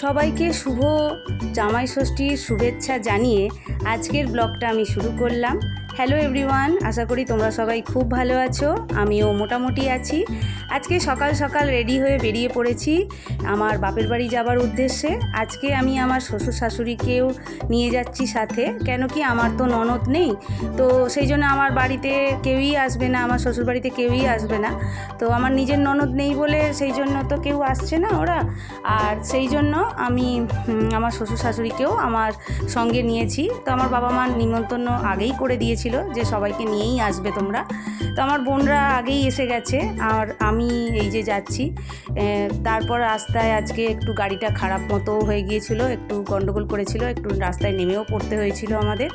সবাইকে শুভ জামাই ষষ্ঠীর শুভেচ্ছা জানিয়ে আজকের ব্লগটা আমি শুরু করলাম। হ্যালো এভরিওয়ান আশা করি তোমরা সবাই খুব ভালো আছো। আমিও মোটামুটি আছি। আজকে সকাল সকাল রেডি হয়ে বেরিয়ে পড়েছি আমার বাপের বাড়ি যাবার উদ্দেশ্যে। আজকে আমি আমার শ্বশুর শাশুড়িকেও নিয়ে যাচ্ছি সাথে, কেন কি আমার তো ননদ নেই। তো সেই জন্য আমার বাড়িতে কেউই আসবে না, আমার শ্বশুর বাড়িতে কেউই আসবে না। তো আমার নিজের ননদ নেই বলে সেই জন্য তো কেউ আসছে না ওরা। আর সেই জন্য আমি আমার শ্বশুর শাশুড়িকেও আমার সঙ্গে নিয়েছি। তো আমার বাবা মা নিমন্ত্রণ আগেই করে দিয়েছিল যে সবাইকে নিয়েই আসবে তোমরা। তো আমার বোনরা আগেই এসে গেছে, আর আমি এই যে যাচ্ছি। তারপর রাস্তায় আজকে একটু গাড়িটা খারাপ মতো হয়ে গিয়েছিল, একটু গন্ডগোল করেছিল, একটু রাস্তায় নেমেও পড়তে হয়েছিল আমাদের।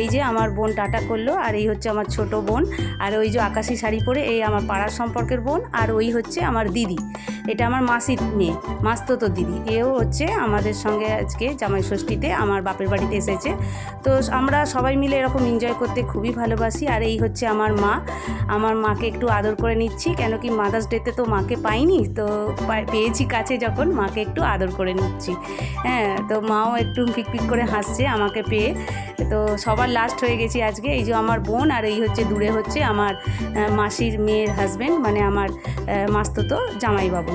এই যে আমার বোন টাটা করল, আর এই হচ্ছে আমার ছোট বোন, আর ওই যে আকাশি শাড়ি পরে এই আমার পাড়ার সম্পর্কের বোন, আর ওই হচ্ছে আমার দিদি। এটা আমার মাসির মেয়ে, মাস্ততো দিদি। এও হচ্ছে আমাদের সঙ্গে আজকে জামাই ষষ্ঠীতে আমার বাপের বাড়িতে এসেছে। তো আমরা সবাই মিলে এরকম এনজয় করতে খুবই ভালোবাসি। আর এই হচ্ছে আমার মা। আমার মাকে একটু আদর করে নিচ্ছি। কেন কি মাদার্স ডেতে তো মাকে পাইনি। তো পেয়েছি কাছে যখন মাকে একটু আদর করে নিচ্ছি। হ্যাঁ তো মাও একটু পিকপিক করে হাসছে আমাকে পেয়ে। তো সবার লাস্ট হয়ে গেছি আজকে। এই যে আমার বোন আর এই হচ্ছে দূরে হচ্ছে আমার মাসির মেয়ের হাজব্যান্ড মানে আমার মাস্ততো জামাইবাবু।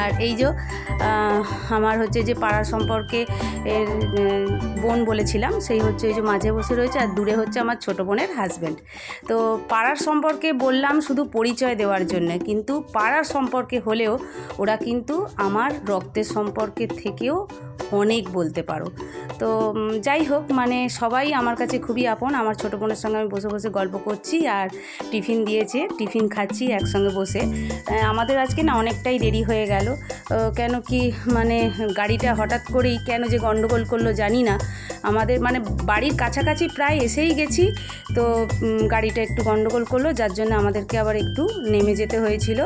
আর এই যে আমার হচ্ছে যে পাড়ার সম্পর্কে বোন বলেছিলাম, সেই হচ্ছে ওই যে মাঝে বসে রয়েছে আর দূরে হচ্ছে আমার ছোট বোনের হাজব্যান্ড তো পাড়ার সম্পর্কে বললাম শুধু পরিচয় দেওয়ার জন্য, কিন্তু পাড়ার সম্পর্কে হলেও ওরা কিন্তু আমার রক্তের সম্পর্কের থেকেও অনেক বলতে পারো। তো যাই হোক মানে সবাই আমার কাছে খুবই আপন, আমার ছোটো বোনের সঙ্গে আমি বসে বসে গল্প করছি আর টিফিন দিয়েছে, টিফিন খাচ্ছি একসঙ্গে বসে। আমাদের আজকে না অনেকটাই দেরি হয়ে গেল আহ, কেন কি মানে গাড়িটা হঠাৎ করেই কেন যে গণ্ডগোল করল জানি না। আমাদের মানে বাড়ির কাছাকাছি প্রায় এসেই গেছি। তো গাড়িটা একটু গণ্ডগোল করল যার জন্য আমাদেরকে আবার একটু নেমে যেতে হয়েছিল।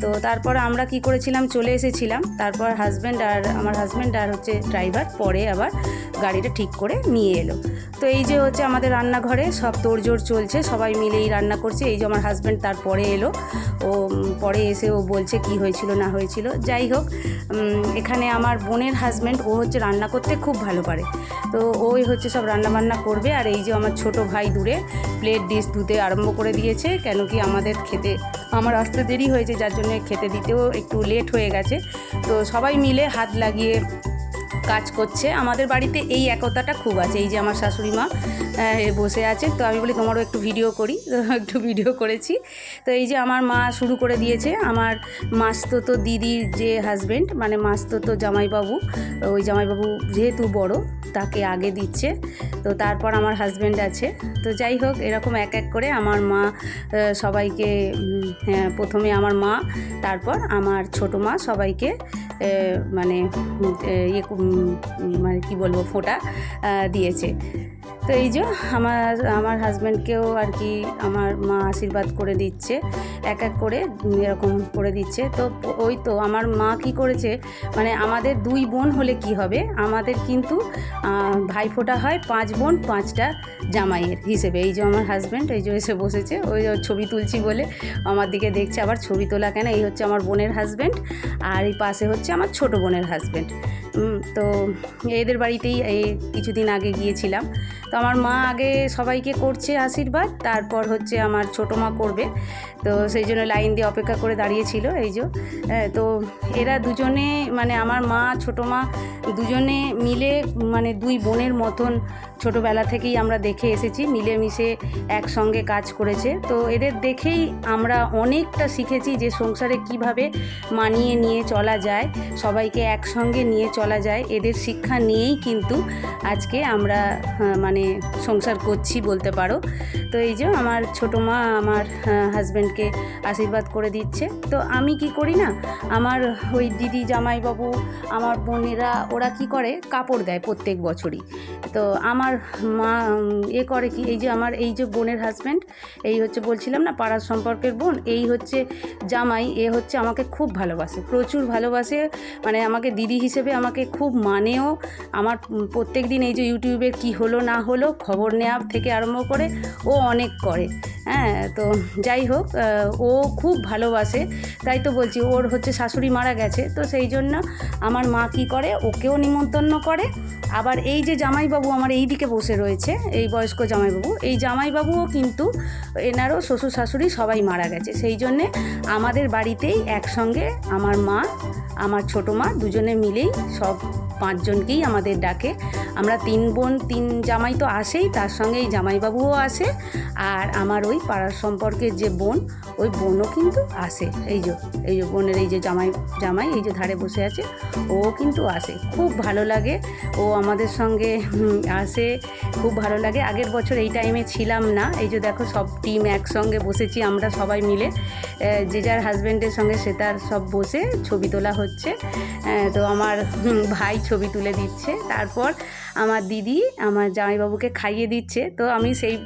তো তারপর আমরা কি করেছিলাম চলে এসেছিলাম। তারপর হাজব্যান্ড আর আমার হাজব্যান্ড আর হচ্ছে ড্রাইভার পরে আবার গাড়িটা ঠিক করে নিয়ে এলো। তো এই যে হচ্ছে আমাদের রান্নাঘরে সব তোড়জোড় চলছে সবাই মিলেই রান্না করছে। এই যে আমার হাজব্যান্ড তারপরে এলো। ও পরে এসে ও বলছে কি হয়েছিল, না হয়েছিল। যাই হোক এখানে আমার বোনের হাজব্যান্ড ও হচ্ছে রান্না করতে খুব ভালো পারে। তো ওই হচ্ছে সব রান্না বান্না করবে, আর এই যে আমার ছোট ভাই দূরে প্লেট ডিশ ধুতে আরম্ভ করে দিয়েছে, কেন কি আমাদের খেতে, আমার আসতে দেরি হয়েছে, যার জন্য খেতে দিতেও একটু লেট হয়ে গেছে। তো সবাই মিলে হাত লাগিয়ে কাজ করছে। আমাদের বাড়িতে এই একতাটা খুব আছে। এই যে আমার শাশুড়ি মা বসে আছে। তো আমি বলি তোমারও একটু ভিডিও করি। একটু ভিডিও করেছি। তো এই যে আমার মা শুরু করে দিয়েছে। আমার মাস্ততো দিদির যে হাজবেন্ড মানে মাস্ততো জামাইবাবু ওই জামাইবাবু যেহেতু বড় তাকে আগে দিচ্ছে। তো তারপর আমার হাজব্যান্ড আছে। তো যাই হোক এরকম এক এক করে আমার মা সবাইকে হ্যাঁ, প্রথমে আমার মা তারপর আমার ছোটো মা সবাইকে মানে ইয়ে মানে কি বলব ফোঁটা দিয়েছে। তো এই যে আমার আমার হাজব্যান্ডকেও আর কি আমার মা আশীর্বাদ করে দিচ্ছে, এক এক করে এরকম করে দিচ্ছে। তো ওই তো, আমার মা কি করেছে মানে আমাদের দুই বোন হলে কি হবে? আমাদের কিন্তু ভাইফোঁটা হয় পাঁচ বোন, পাঁচটা জামাইয়ের হিসেবে। এই যে আমার হাজব্যান্ড এই যে এসে বসেছে, ওই ছবি তুলছি বলে আমার দিকে দেখছে, আবার ছবি তোলা কেন? এই হচ্ছে আমার বোনের হাজব্যান্ড আর এই পাশে হচ্ছে আমার ছোট বোনের হাজব্যান্ড তো এদের বাড়িতেই এই কিছুদিন আগে গিয়েছিলাম। তো আমার মা আগে সবাইকে করছে আশীর্বাদ তারপর হচ্ছে আমার ছোটো মা করবে। তো সেই জন্য লাইন দিয়ে অপেক্ষা করে দাঁড়িয়েছিল এই যে। হ্যাঁ, তো এরা দুজনে মানে আমার মা ছোটো মা দুজনে মিলে মানে দুই বোনের মতন ছোটোবেলা থেকেই আমরা দেখে এসেছি মিলেমিশে একসঙ্গে কাজ করেছে। তো এদের দেখেই আমরা অনেকটা শিখেছি যে সংসারে কীভাবে মানিয়ে নিয়ে চলা যায় সবাইকে একসঙ্গে নিয়ে চলা যায়। এদের শিক্ষা নিয়েই কিন্তু আজকে আমরা মানে সংসার করছি বলতে পারো। তো এই যে আমার ছোটো মা আমার হাজব্যান্ডকে আশীর্বাদ করে দিচ্ছে। তো আমি কি করি না? আমার ওই দিদি জামাইবাবু, আমার বোনেরা, ওরা কি করে? কাপড় দেয় প্রত্যেক বছরই। তো আমার মা এ করে কি? এই যে আমার, এই যে বোনের হাজব্যান্ড এই হচ্ছে বলছিলাম না, পাড়ার সম্পর্কের বোন, এই হচ্ছে জামাই, এ হচ্ছে আমাকে খুব ভালোবাসে, প্রচুর ভালোবাসে। মানে আমাকে দিদি হিসেবে আমাকে খুব মানেও। আমার প্রত্যেক দিন এই যে ইউটিউবের কি হলো না হলেও খবর নেওয়া থেকে আরম্ভ করে ও অনেক করে। হ্যাঁ তো যাই হোক ও খুব ভালোবাসে। তাই তো বলছি, ওর হচ্ছে শাশুড়ি মারা গেছে, তো সেই জন্য আমার মা কী করে, ওকেও নিমন্ত্রণ করে। আবার এই যে জামাইবাবু আমার এই দিকে বসে রয়েছে, এই বয়স্ক জামাইবাবু, এই জামাইবাবুও কিন্তু এনারও শ্বশুর শাশুড়ি সবাই মারা গেছে। সেই জন্যে আমাদের বাড়িতেই একসঙ্গে আমার মা আমার ছোটো মা দুজনে মিলেই সব পাঁচজনকেই আমাদের ডাকে। আমরা তিন বোন, তিন জামাই তো আসেই, তার সঙ্গে এই জামাইবাবুও আসে। আর আমার ওই পাড়ার সম্পর্কের যে বোন, ওই বোনও কিন্তু আসে। এই যে এই যে বোনের এই যে জামাই জামাই এই যে ধারে বসে আছে, ও কিন্তু আসে। খুব ভালো লাগে। ও আমাদের সঙ্গে আসে। খুব ভালো লাগে। আগের বছর এই টাইমে ছিলাম না। এই যে দেখো সব টিম একসঙ্গে বসেছি আমরা সবাই মিলে। যে যার হাজব্যান্ডের সঙ্গে সে তার সব বসে ছবি তোলা হচ্ছে আহ, তো আমার ভাই ছবি তুলে দিচ্ছে। তারপর আমার দিদি, আমার জামাইবাবুকে খাইয়ে দিচ্ছে। তো আমি সেই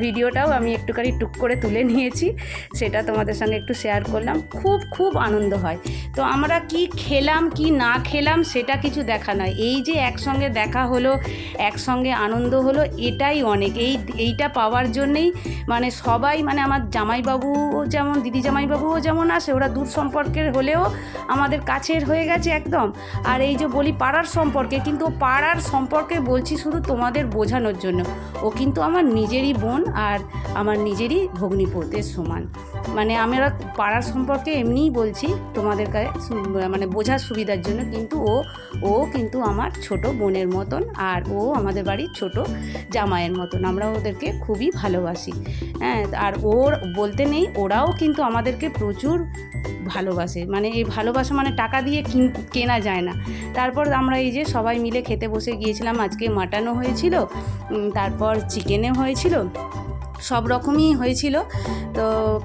ভিডিওটাও আমি একটুখানি টুক করে তুলে নিয়েছি। সেটা তোমাদের সঙ্গে একটু শেয়ার করলাম। খুব খুব আনন্দ হয়। তো আমরা কি খেলাম, কি না খেলাম, সেটা কিছু দেখা নয়। এই যে একসঙ্গে দেখা হলো, একসঙ্গে আনন্দ হলো, এটাই অনেক। এই, এইটা পাওয়ার জন্যেই মানে সবাই মানে আমার জামাইবাবুও যেমন, দিদি জামাইবাবুও যেমন আসে, ওরা দূর সম্পর্কের হলেও আমাদের কাছের হয়ে গেছে একদম। আর এই যে বলি পাড়ার সম্পর্কে, কিন্তু পাড়ার সম্পর্কে বলছি শুধু তোমাদের বোঝানোর জন্য। ও কিন্তু আমার নিজেরই বোন আর আমার নিজেরই ভগ্নিপতির সমান। মানে আমরা পাড়ার সম্পর্কে এমনিই বলছি তোমাদের মানে বোঝার সুবিধার জন্য, কিন্তু ও ও কিন্তু আমার ছোট বোনের মতন আর ও আমাদের বাড়ির ছোট জামাইয়ের মতন। আমরা ওদেরকে খুবই ভালোবাসি। হ্যাঁ আর ওর বলতে নেই, ওরাও কিন্তু আমাদেরকে প্রচুর ভালোবাসে। মানে এই ভালোবাসা মানে টাকা দিয়ে কিন- যায় না। তারপর আমরা এই যে সবাই মিলে খেতে বসে গিয়েছিলাম, আজকে মাটনও হয়েছিল তারপর চিকেনও হয়েছিল, সব রকমই হয়েছিল। তো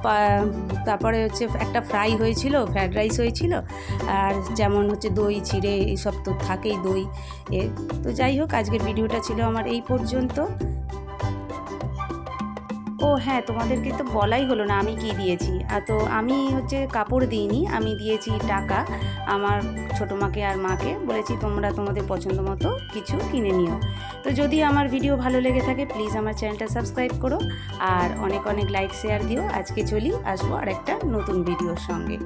তারপরে হচ্ছে একটা ফ্রাই হয়েছিল, ফ্রায়েড রাইস হয়েছিল, আর যেমন হচ্ছে দই, চিড়ে, এইসব তো থাকেই দই। এ, তো যাই হোক, আজকের ভিডিওটা ছিল আমার এই পর্যন্ত। ও হ্যাঁ তোমাদেরকে তো বলাই হলো না আমি কি দিয়েছি। আর তো আমি হচ্ছে কাপড় দিইনি, আমি দিয়েছি টাকা। আমার ছোটো মাকে আর মাকে বলেছি, তোমরা তোমাদের পছন্দ মতো কিছু কিনে নিও। তো যদি আমার ভিডিও ভালো লেগে থাকে প্লিজ আমার চ্যানেলটা সাবস্ক্রাইব করো। আর অনেক অনেক লাইক শেয়ার দিও। আজকে চলি, আসব আর একটা নতুন ভিডিওর সঙ্গে।